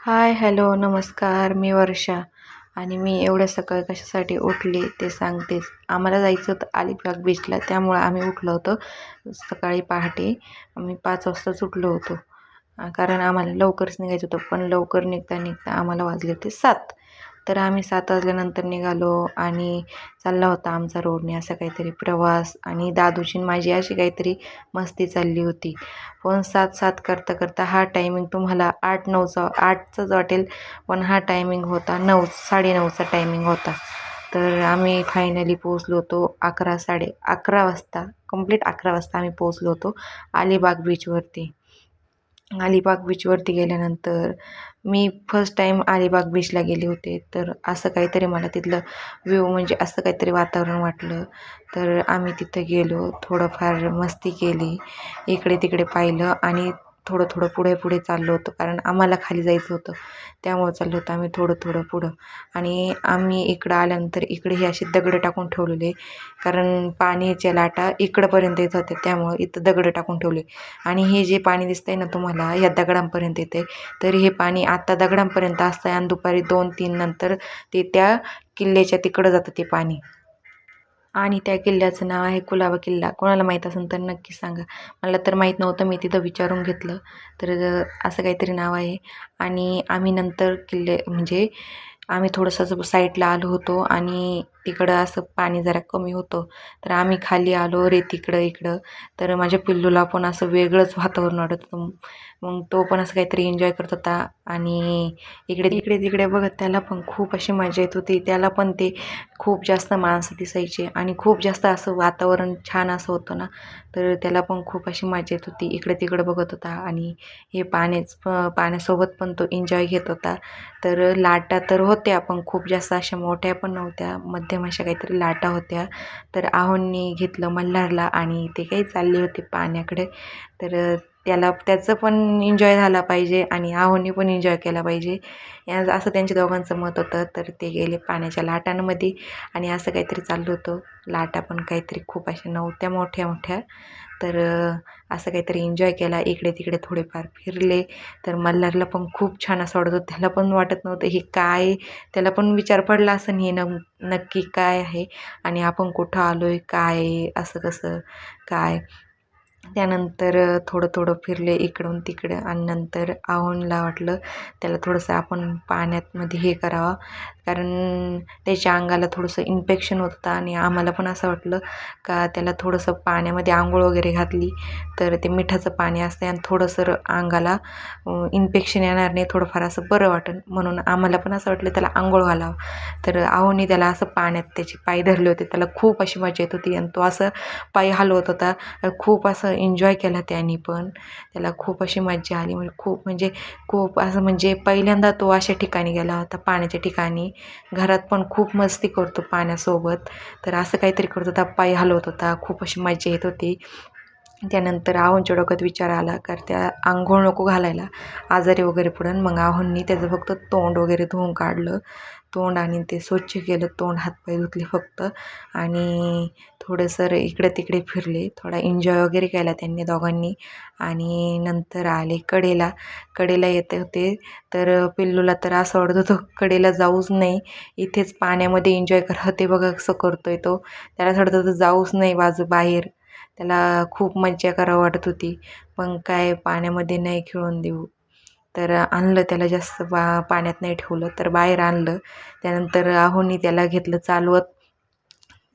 Hi hello नमस्कार. मी वर्षा आणि मी एवढ्या सकाळी कशासाठी उठली ते सांगतेच आम्हाला जायचं होतं अलिबाग बीचला त्यामुळं आम्ही उठलो होतो सकाळी पहाटे. आम्ही पाच वाजताच उठलो होतो. कारण आम्हाला लवकरच निघायचं होतं पण लवकर निघता निघता आम्हाला वाजले होते सात. तर आम्ही सात वाजल्यानंतर निघालो आणि चालला होता आमचा रोडने असा काहीतरी प्रवास. आणि दादूची माझी अशी काहीतरी मस्ती चालली होती. पण सात सात करता करता हा टायमिंग तुम्हाला आठ नऊचा आठचाच वाटेल पण हा टायमिंग होता नऊ साडेनऊचा टायमिंग होता. तर आम्ही फायनली पोचलो होतो अकरा साडे अकरा वाजता कंप्लीट अकरा वाजता आम्ही पोचलो होतो अलिबाग बीचवरती अलिबाग बीचवरती गेल्यानंतर मी फर्स्ट टाईम अलिबाग बीचला गेले होते. तर असं काहीतरी मला तिथलं व्ह्यू म्हणजे असं काहीतरी वातावरण वाटलं. तर आम्ही तिथं गेलो थोडंफार मस्ती केली इकडे तिकडे पाहिलं आणि थोडं थोडं पुढे पुढे चाललो होतो. कारण आम्हाला खाली जायचं होतं. त्यामुळं चाललो होतं आम्ही थोडं थोडं पुढं. आणि आम्ही इकडं आल्यानंतर इकडे हे असे दगडं टाकून ठेवलेले. कारण पाण्याच्या लाटा इकडंपर्यंत येत होत्या. त्यामुळं इथं दगडं टाकून ठेवले. आणि हे जे पाणी दिसतंय ना तुम्हाला या दगडांपर्यंत येते तरी हे पाणी आत्ता दगडांपर्यंत असतं आहे आणि दुपारी दोन तीन नंतर ते त्या किल्ल्याच्या तिकडं जातं ते पाणी. आणि त्या किल्ल्याचं नाव आहे कुलाबा किल्ला. कोणाला माहीत असेल तर नक्की सांगा. मला तर माहीत नव्हतं मी तिथं विचारून घेतलं. तर असं काहीतरी नाव आहे. आणि आम्ही नंतर किल्ले म्हणजे आम्ही थोडंसं साईडला आलो होतो आणि तिकडं असं पाणी जरा कमी होतं. तर आम्ही खाली आलो रे तिकडं इकडं. तर माझ्या पिल्लूला पण असं वेगळंच वातावरण वाटत होतं. मग तो पण असं काहीतरी एन्जॉय करत होता. आणि इकडे इकडे तिकडे बघत त्याला पण खूप अशी मजा येत होती. त्याला पण ते खूप जास्त माणसं दिसायचे आणि खूप जास्त असं वातावरण छान असं होतं ना. तर त्याला पण खूप अशी मजा येत होती. इकडे तिकडे बघत होता आणि हे पाण्याच पाण्यासोबत पण तो एन्जॉय घेत होता. तर लाटा तर होत्या पण खूप जास्त अशा मोठ्या पण नव्हत्या. मध्यम अशा काहीतरी लाटा होत्या. तर आहोंनी घेतलं मल्हारला आणि ते काही चालले होते पाण्याकडे. तर त्याला त्याचं पण एन्जॉय झाला पाहिजे आणि आहोने पण एन्जॉय केला पाहिजे. या असं त्यांच्या दोघांचं मत होतं. तर ते गेले पाण्याच्या लाटांमध्ये आणि असं काहीतरी चाललं होतं. लाटा पण काहीतरी खूप अशा नव्हत्या मोठ्या मोठ्या. तर असं काहीतरी एन्जॉय केला. इकडे तिकडे थोडेफार फिरले. तर मल्हारला पण खूप छान असं वाटत होतं. त्याला पण वाटत नव्हतं हे काय? त्याला पण विचार पडला असं हे न नक्की काय आहे? आणि आपण कुठं आलो आहे काय? असं कसं? काय? त्यानंतर थोडं थोडं फिरले इकडून तिकडं आणि नंतर आहोनला वाटलं त्याला थोडंसं आपण पाण्यातमध्ये हे करावं. कारण त्याच्या अंगाला थोडंसं इन्फेक्शन होतं आणि आम्हाला पण असं वाटलं का त्याला थोडंसं पाण्यामध्ये आंघोळ वगैरे घातली तर ते मिठाचं पाणी असते आणि थोडंसं अंगाला इन्फेक्शन येणार नाही थोडंफार असं बरं वाटेल म्हणून आम्हाला पण असं वाटलं त्याला आंघोळ घालावं. तर आहोनी त्याला असं पाण्यात त्याचे पाय धरले होते. त्याला खूप अशी मजा येत होती आणि तो असं पाय हलवत होता. खूप असं एन्जॉय केला त्याने पण. त्याला खूप अशी मज्जा आली. म्हणजे खूप म्हणजे खूप असं म्हणजे पहिल्यांदा तो अशा ठिकाणी गेला होता पाण्याच्या ठिकाणी. घरात पण खूप मस्ती करतो पाण्यासोबत. तर असं काहीतरी करत होता पाय हलवत होता. खूप अशी मज्जा येत होती. त्यानंतर आहोंच्या डोक्यात विचार आला कारण त्या आंघोळ नको घालायला. आजारी वगैरे पडून मग आहोंनी त्याचं फक्त तोंड वगैरे धुवून काढलं. तोंड आणि ते स्वच्छ केलं. तोंड हातपाय धुतले फक्त आणि थोडंसं इकडे तिकडे फिरले. थोडा एन्जॉय वगैरे केला त्यांनी दोघांनी. आणि नंतर आले कडेला. कडेला येते होते. तर पिल्लूला तर असं वाटत होतं कडेला जाऊच नाही. इथेच पाण्यामध्ये एन्जॉय करा. होते बघा कसं करतोय तो. त्याला असं वाटत होतं जाऊच नाही बाजू बाहेर. त्याला खूप मज्जा करावं वाटत होती. पण काय पाण्यामध्ये नाही खेळून देऊ. तर आणलं त्याला जास्त पा पाण्यात नाही ठेवलं तर बाहेर आणलं. त्यानंतर आहोनी त्याला घेतलं चालवत.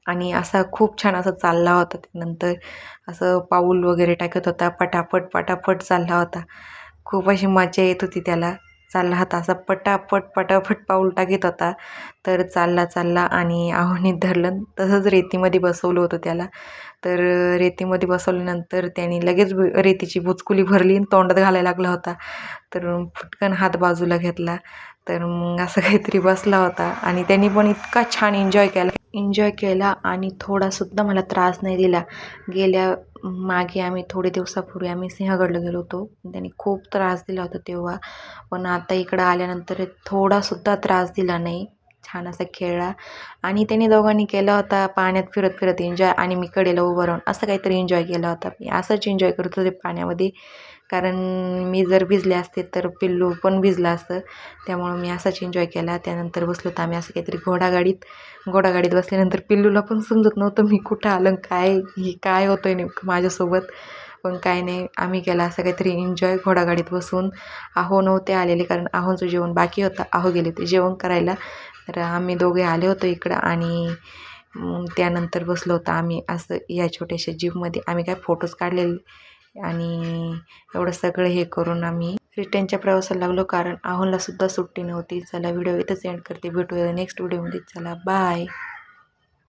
आणि असा खूप छान असं चालला होता. त्यानंतर असं पाऊल वगैरे टाकत होता. पटापट पटापट चालला होता. खूप अशी मजा येत होती त्याला. चालला होता असा पटापट पटापट पाऊल टाकीत होता. तर चालला चालला आणि आहोने धरलं. तसंच रेतीमध्ये बसवलं होतं त्याला. तर रेतीमध्ये बसवल्यानंतर त्याने लगेच रेतीची बुचकुली भरली आणि तोंडात घालायला लागला होता. तर फुटकन हात बाजूला घेतला. तर मग असं काहीतरी बसला होता आणि त्यांनी पण इतका छान एन्जॉय केला. एन्जॉय केला आणि थोडासुद्धा मला त्रास नाही दिला. गेल्या मागे आम्ही थोडे दिवसापूर्वी आम्ही सिंहगडला गेलो होतो. त्यांनी खूप त्रास दिला होता तेव्हा. पण आता इकडं आल्यानंतर थोडासुद्धा त्रास दिला नाही. छान असा खेळला आणि त्यांनी दोघांनी केला होता पाण्यात फिरत फिरत एन्जॉय आणि मी कडेला उभं राहून असं काहीतरी एन्जॉय केला होता. मी असंच एन्जॉय करत होते पाण्यामध्ये. कारण मी जर भिजले असते तर पिल्लू पण भिजला असतं. त्यामुळं मी असाच एन्जॉय केला. त्यानंतर बसलो तर आम्ही असं काहीतरी घोडागाडीत. घोडागाडीत बसल्यानंतर पिल्लूला पण समजत नव्हतं मी कुठं आलं काय हे काय होतं आहे नेमकं माझ्यासोबत. पण काय नाही. आम्ही केला असं काहीतरी एन्जॉय घोडागाडीत बसून. आहो नव्हते आलेले कारण आहोंचं जेवण बाकी होतं. आहो गेले ते जेवण करायला. तर आम्ही दोघे आले होतो इकडं आणि त्यानंतर बसलो होतो आम्ही असं या छोट्याशा जीपमध्ये आम्ही काय फोटोज काढलेले आणि एवढं सगळं हे करून आम्ही रिटर्नच्या प्रवासाला लागलो कारण आहोनला सुद्धा सुट्टी नव्हती. चला व्हिडिओ इथंच एंड करते. भेटूया नेक्स्ट व्हिडिओमध्ये चला बाय